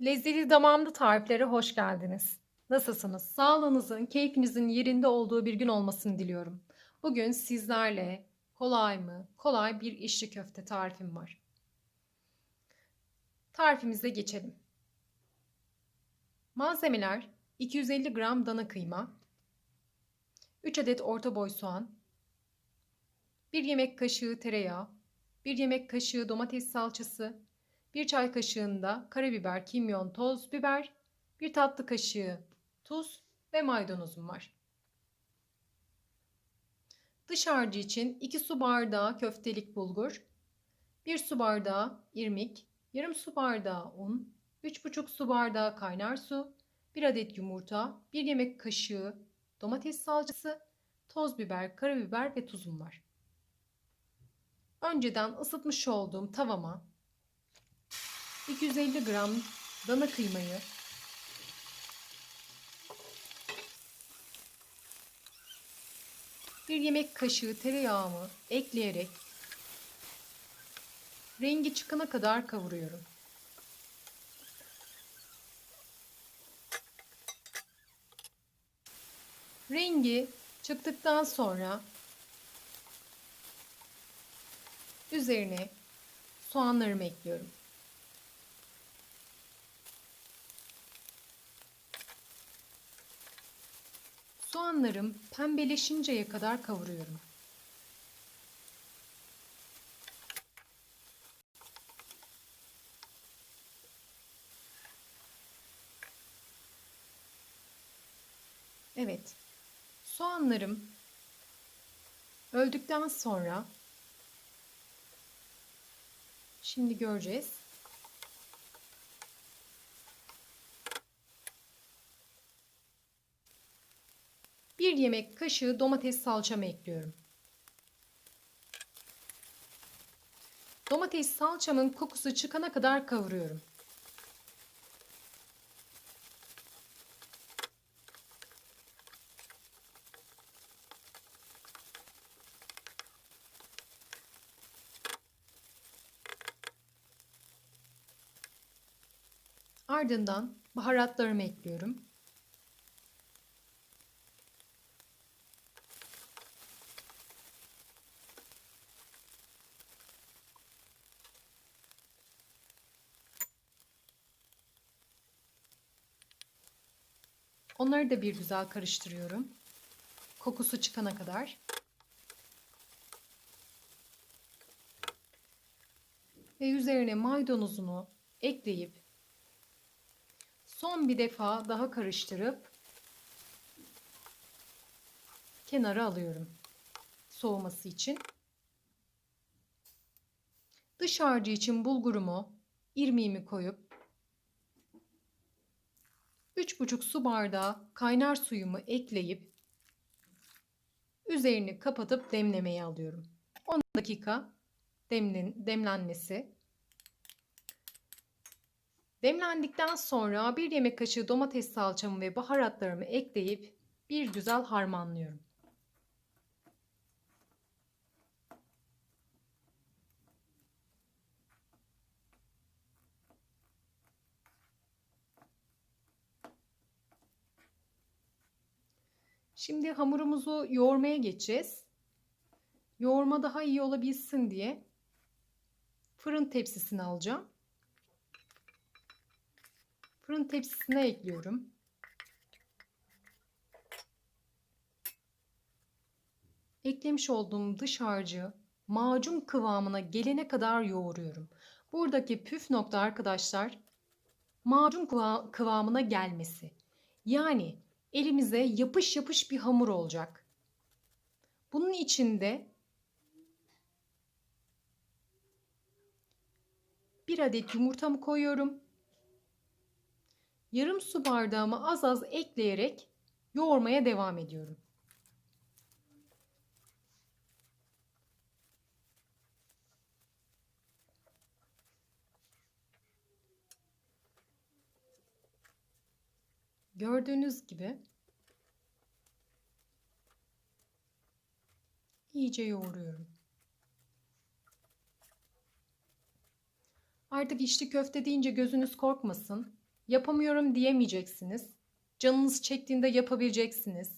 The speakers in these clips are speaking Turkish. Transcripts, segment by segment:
Lezzetli damağımda tariflere hoş geldiniz. Nasılsınız? Sağlığınızın, keyfinizin yerinde olduğu bir gün olmasını diliyorum. Bugün sizlerle kolay mı, kolay bir içli köfte tarifim var. Tarifimize geçelim. Malzemeler 250 gram dana kıyma, 3 adet orta boy soğan, 1 yemek kaşığı tereyağı, 1 yemek kaşığı domates salçası, 1 çay kaşığında karabiber, kimyon, toz biber, 1 tatlı kaşığı tuz ve maydanozum var. Dış harcı için 2 su bardağı köftelik bulgur, 1 su bardağı irmik, yarım su bardağı un, 3,5 su bardağı kaynar su, 1 adet yumurta, 1 yemek kaşığı domates salçası, toz biber, karabiber ve tuzum var. Önceden ısıtmış olduğum tavama 250 gram dana kıymayı bir yemek kaşığı tereyağımı ekleyerek rengi çıkana kadar kavuruyorum. Rengi çıktıktan sonra üzerine soğanlarımı ekliyorum. Soğanlarım pembeleşinceye kadar kavuruyorum. Evet. Soğanlarım öldükten sonra şimdi göreceğiz. Bir yemek kaşığı domates salçamı ekliyorum. Domates salçamın kokusu çıkana kadar kavuruyorum. Ardından baharatlarımı ekliyorum. Onları da bir güzel karıştırıyorum. Kokusu çıkana kadar. Ve üzerine maydanozunu ekleyip son bir defa daha karıştırıp kenara alıyorum. Soğuması için. Dış harcı için bulgurumu, irmiğimi koyup 3,5 su bardağı kaynar suyumu ekleyip üzerini kapatıp demlemeye alıyorum. 10 dakika demlen, demlenmesi. Demlendikten sonra bir yemek kaşığı domates salçamı ve baharatlarımı ekleyip bir güzel harmanlıyorum. Şimdi hamurumuzu yoğurmaya geçeceğiz. Yoğurma daha iyi olabilsin diye fırın tepsisini alacağım. Fırın tepsisine ekliyorum. Eklemiş olduğum dış harcı macun kıvamına gelene kadar yoğuruyorum. Buradaki püf nokta arkadaşlar macun kıvamına gelmesi. Yani elimize yapış yapış bir hamur olacak. Bunun içinde bir adet yumurtamı koyuyorum. Yarım su bardağımı az az ekleyerek yoğurmaya devam ediyorum. Gördüğünüz gibi iyice yoğuruyorum. Artık içli köfte deyince gözünüz korkmasın. yapamıyorum diyemeyeceksiniz. Canınız çektiğinde yapabileceksiniz.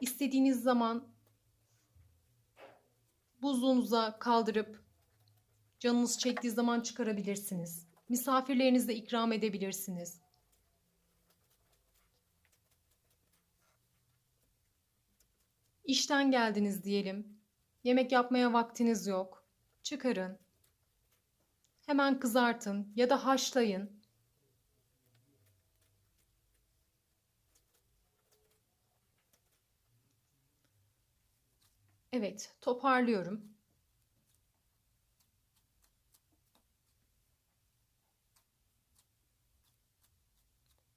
İstediğiniz zaman buzluğunuza kaldırıp canınız çektiği zaman çıkarabilirsiniz. Misafirlerinize ikram edebilirsiniz. İşten geldiniz diyelim. Yemek yapmaya vaktiniz yok. Çıkarın. Hemen kızartın ya da haşlayın. Evet, toparlıyorum.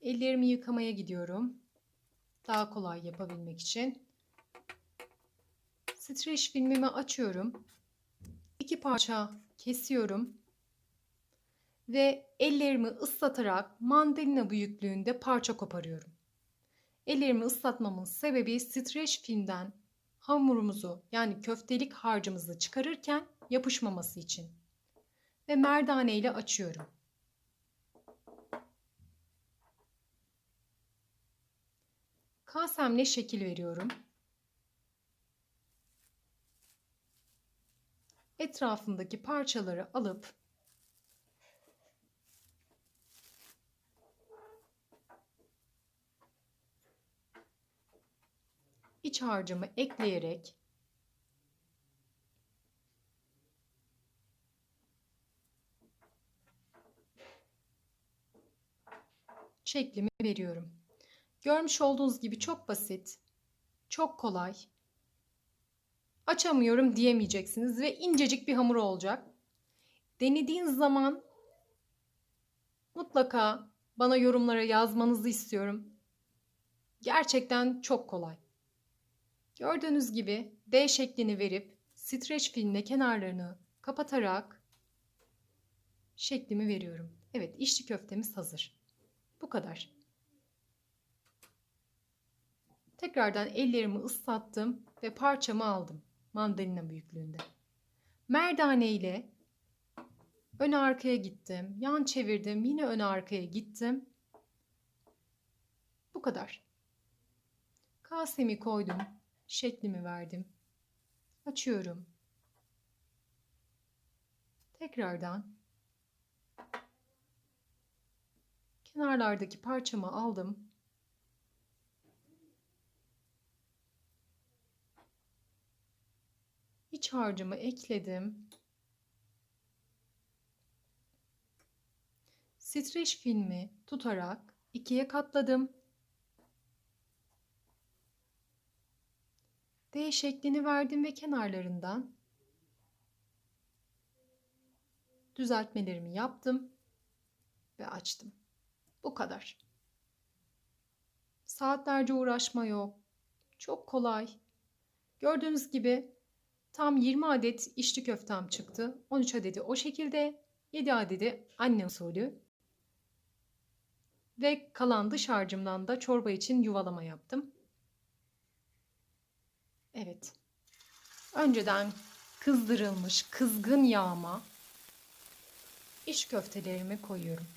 Ellerimi yıkamaya gidiyorum. Daha kolay yapabilmek için. Streç filmimi açıyorum. İki parça kesiyorum. Ve ellerimi ıslatarak mandalina büyüklüğünde parça koparıyorum. Ellerimi ıslatmamın sebebi streç filmden hamurumuzu yani köftelik harcımızı çıkarırken yapışmaması için. Ve merdane ile açıyorum. Kasemle şekil veriyorum. Etrafındaki parçaları alıp iç harcımı ekleyerek şeklimi veriyorum. Görmüş olduğunuz gibi çok basit, çok kolay. Açamıyorum diyemeyeceksiniz ve incecik bir hamur olacak. Denediğiniz zaman mutlaka bana yorumlara yazmanızı istiyorum. Gerçekten çok kolay. Gördüğünüz gibi D şeklini verip streç filmle kenarlarını kapatarak şeklimi veriyorum. Evet içli köftemiz hazır. Bu kadar. Tekrardan ellerimi ıslattım ve parçamı aldım. Mandalina büyüklüğünde. Merdane ile ön arkaya gittim. Yan çevirdim. Yine ön arkaya gittim. Bu kadar. Kasemi koydum. Şeklimi verdim. Açıyorum. Tekrardan kenarlardaki parçamı aldım. İç harcımı ekledim. Streç filmi tutarak ikiye katladım. D şeklini verdim ve kenarlarından düzeltmelerimi yaptım ve açtım. Bu kadar. Saatlerce uğraşma yok. Çok kolay. Gördüğünüz gibi Tam 20 adet içli köftem çıktı. 13 adedi o şekilde. 7 adedi anne usulü. Ve kalan dış harcımdan da çorba için yuvalama yaptım. Evet. Önceden kızdırılmış kızgın yağma iç köftelerimi koyuyorum.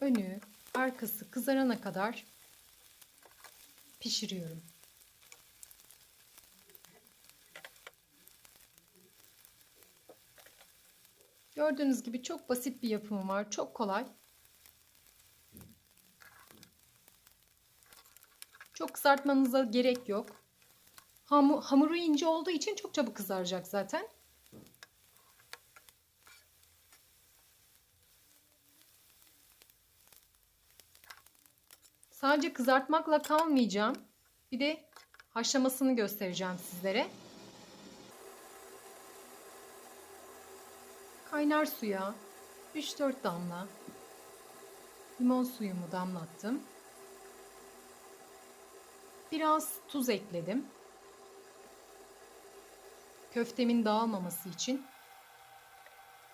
Önü arkası kızarana kadar pişiriyorum. Gördüğünüz gibi çok basit bir yapımı var. Çok kolay. Çok kızartmanıza gerek yok. hamuru ince olduğu için çok çabuk kızaracak zaten. Sadece kızartmakla kalmayacağım. Bir de haşlamasını göstereceğim sizlere. Kaynar suya 3-4 damla limon suyumu damlattım. Biraz tuz ekledim. Köftemin dağılmaması için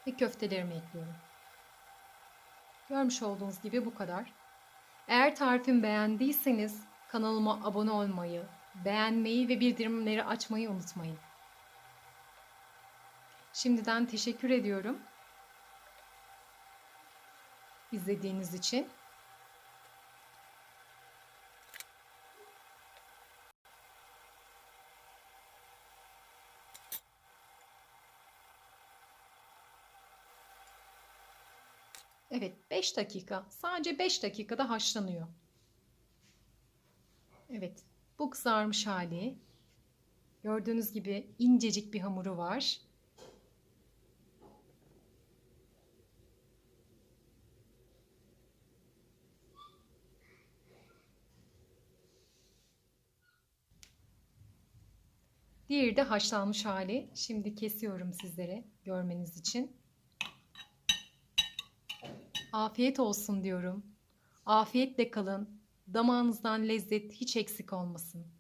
ve köftelerimi ekliyorum. Görmüş olduğunuz gibi bu kadar. Eğer tarifimi beğendiyseniz kanalıma abone olmayı, beğenmeyi ve bildirimleri açmayı unutmayın. Şimdiden teşekkür ediyorum. izlediğiniz için. Evet 5 dakika sadece 5 dakikada haşlanıyor. Evet bu kızarmış hali. Gördüğünüz gibi incecik bir hamuru var. Diğeri de haşlanmış hali. Şimdi kesiyorum sizlere görmeniz için. Afiyet olsun diyorum. Afiyetle kalın. Damağınızdan lezzet hiç eksik olmasın.